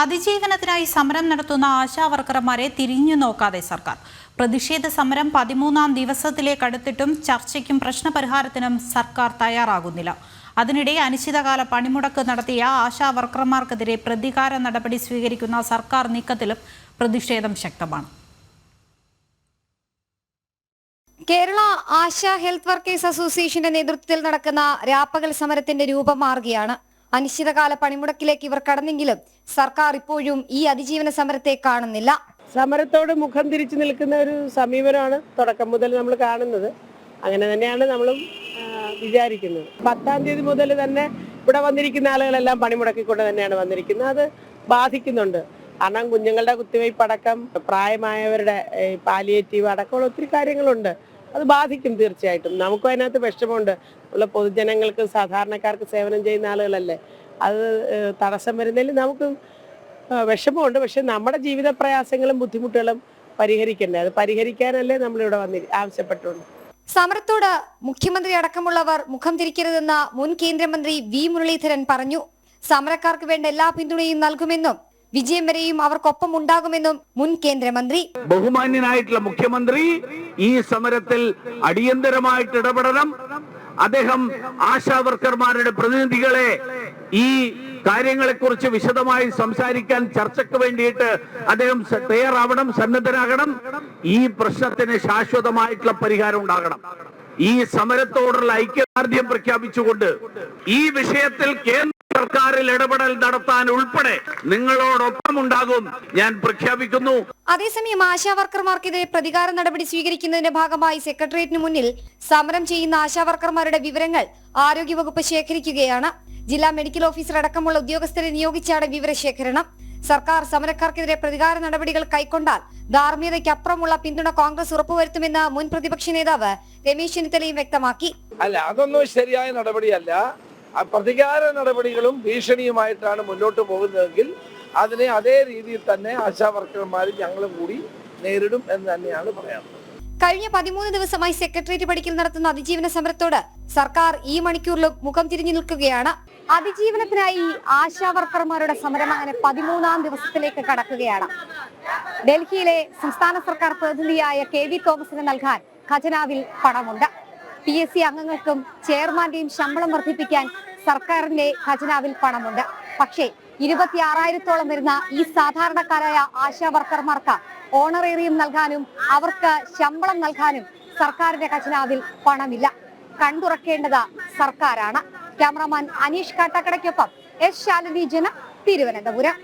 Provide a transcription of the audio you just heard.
അതിജീവനത്തിനായി സമരം നടത്തുന്ന ആശാ വർക്കർമാരെ തിരിഞ്ഞു നോക്കാതെ സർക്കാർ. പ്രതിഷേധ സമരം പതിമൂന്നാം ദിവസത്തിലേക്ക് അടുത്തിട്ടും ചർച്ചയ്ക്കും പ്രശ്നപരിഹാരത്തിനും സർക്കാർ തയ്യാറാകുന്നില്ല. അതിനിടെ അനിശ്ചിതകാല പണിമുടക്ക് നടത്തിയ ആശാ വർക്കർമാർക്കെതിരെ പ്രതികാര നടപടി സ്വീകരിക്കുന്ന സർക്കാർ നീക്കത്തിലും പ്രതിഷേധം ശക്തമാണ്. കേരള ആശാ ഹെൽത്ത് വർക്കേഴ്സ് അസോസിയേഷന്റെ നേതൃത്വത്തിൽ നടക്കുന്ന രാപ്പകൽ സമരത്തിന്റെ രൂപം മാറുകയാണ് അനിശ്ചിതകാല പണിമുടക്കിലേക്ക് ഇവർ കടന്നെങ്കിലും സർക്കാർ ഇപ്പോഴും ഈ അതിജീവന സമരത്തെ കാണുന്നില്ല. സമരത്തോട് മുഖം തിരിച്ചു നിൽക്കുന്ന ഒരു സമീപനമാണ് തുടക്കം മുതൽ നമ്മൾ കാണുന്നത്. അങ്ങനെ തന്നെയാണ് നമ്മളും വിചാരിക്കുന്നത്. പത്താം തീയതി മുതൽ തന്നെ ഇവിടെ വന്നിരിക്കുന്ന ആളുകളെല്ലാം പണിമുടക്കിക്കൊണ്ട് തന്നെയാണ് വന്നിരിക്കുന്നത്. അത് ബാധിക്കുന്നുണ്ട്. കാരണം കുഞ്ഞുങ്ങളുടെ കുത്തിവയ്പ്പ് അടക്കം പ്രായമായവരുടെ പാലിയേറ്റീവ് അടക്കമുള്ള ഒത്തിരി കാര്യങ്ങളുണ്ട്. അത് ബാധിക്കും തീർച്ചയായിട്ടും. നമുക്കും അതിനകത്ത് വിഷമമുണ്ട്. ഉള്ള പൊതുജനങ്ങൾക്ക് സാധാരണക്കാർക്ക് സേവനം ചെയ്യുന്ന ആളുകളല്ലേ. അത് തടസ്സം വരുന്നതിൽ നമുക്ക് വിഷമമുണ്ട്. പക്ഷെ നമ്മുടെ ജീവിത പ്രയാസങ്ങളും ബുദ്ധിമുട്ടുകളും പരിഹരിക്കണ്ടേ. അത് പരിഹരിക്കാനല്ലേ നമ്മളിവിടെ വന്നി ആവശ്യപ്പെട്ടുള്ളൂ. സമരത്തോട് മുഖ്യമന്ത്രി അടക്കമുള്ളവർ മുഖം തിരിക്കരുതെന്ന് മുൻ കേന്ദ്രമന്ത്രി വി മുരളീധരൻ പറഞ്ഞു. സമരക്കാർക്ക് വേണ്ട എല്ലാ പിന്തുണയും നൽകുമെന്നും വിജയം വരെയും അവർക്കൊപ്പം ഉണ്ടാകുമെന്നും മുൻ കേന്ദ്രമന്ത്രി ബഹുമാന്യനായിട്ടുള്ള മുഖ്യമന്ത്രി ഈ സമരത്തിൽ അടിയന്തരമായിട്ട് ഇടപെടണം. അദ്ദേഹം ആശാ വർക്കർമാരുടെ പ്രതിനിധികളെ ഈ കാര്യങ്ങളെക്കുറിച്ച് വിശദമായി സംസാരിക്കാൻ ചർച്ചയ്ക്ക് വേണ്ടിയിട്ട് അദ്ദേഹം തയ്യാറാവണം സന്നദ്ധനാകണം ഈ പ്രശ്നത്തിന് ശാശ്വതമായിട്ടുള്ള പരിഹാരം ഉണ്ടാകണം. ഈ സമരത്തോടുള്ള ഐക്യദാർഢ്യം പ്രഖ്യാപിച്ചുകൊണ്ട് ഈ വിഷയത്തിൽ കേന്ദ്ര സർക്കാരിൽ ഇടപെടൽ നടത്താൻ ഉൾപ്പെടെ നിങ്ങളോടൊപ്പം ഉണ്ടാകും ഞാൻ പ്രഖ്യാപിക്കുന്നു. അതേസമയം ആശാവർക്കർമാർക്കെതിരെ പ്രതികാര നടപടി സ്വീകരിക്കുന്നതിന്റെ ഭാഗമായി സെക്രട്ടേറിയറ്റിന് മുന്നിൽ സമരം ചെയ്യുന്ന ആശാവർക്കർമാരുടെ വിവരങ്ങൾ ആരോഗ്യവകുപ്പ് ശേഖരിക്കുകയാണ്. ജില്ലാ മെഡിക്കൽ ഓഫീസർ അടക്കമുള്ള ഉദ്യോഗസ്ഥരെ നിയോഗിച്ചാണ് വിവരശേഖരണം. സർക്കാർ സമരക്കാർക്കെതിരെ പ്രതികാര നടപടികൾ കൈക്കൊണ്ടാൽ ധാർമ്മികതയ്ക്കപ്പുറമുള്ള പിന്തുണ കോൺഗ്രസ് ഉറപ്പുവരുത്തുമെന്ന് മുൻ പ്രതിപക്ഷ നേതാവ് രമേശ് ചെന്നിത്തലയും വ്യക്തമാക്കി. അല്ല അതൊന്നും ശരിയായ നടപടിയല്ല. പ്രതികാര നടപടികളും ഭീഷണിയുമായിട്ടാണ് മുന്നോട്ട് പോകുന്നതെങ്കിൽ അതിനെ അതേ രീതിയിൽ തന്നെ ആശാ വർക്കർമാരും ഞങ്ങളും കൂടി നേരിടും എന്ന് തന്നെയാണ് പറയാനുള്ളത് കഴിഞ്ഞ പതിമൂന്ന് ദിവസമായി സെക്രട്ടേറിയറ്റ് പടിക്കൽ നടത്തുന്ന അതിജീവന സമരത്തോട് സർക്കാർ ഈ മണിക്കൂറിലും മുഖം തിരിഞ്ഞു നിൽക്കുകയാണ്. അതിജീവനത്തിനായി ആശാ വർക്കർമാരുടെ സമരം അങ്ങനെ പതിമൂന്നാം ദിവസത്തിലേക്ക് കടക്കുകയാണ്. ഡൽഹിയിലെ സംസ്ഥാന സർക്കാർ പ്രതിനിധിയായ കെ വി തോമസിന് നൽകാൻ ഖജനാവിൽ പണമുണ്ട്. പി എസ് സി അംഗങ്ങൾക്കും ചെയർമാന്റെയും ശമ്പളം വർദ്ധിപ്പിക്കാൻ സർക്കാരിന്റെ ഖജനാവിൽ പണമുണ്ട്. പക്ഷേ ഇരുപത്തി ആറായിരത്തോളം വരുന്ന ഈ സാധാരണക്കാരായ ആശാ വർക്കർമാർക്ക് ഓണറേറിയം നൽകാനും അവർക്ക് ശമ്പളം നൽകാനും സർക്കാരിന്റെ ഖജനാവിൽ പണമില്ല. കണ്ടുറക്കേണ്ടത് സർക്കാരാണ്. ക്യാമറാമാൻ അനീഷ് കാട്ടാക്കടയ്ക്കൊപ്പം എസ് ശാലിനി ജന തിരുവനന്തപുരം.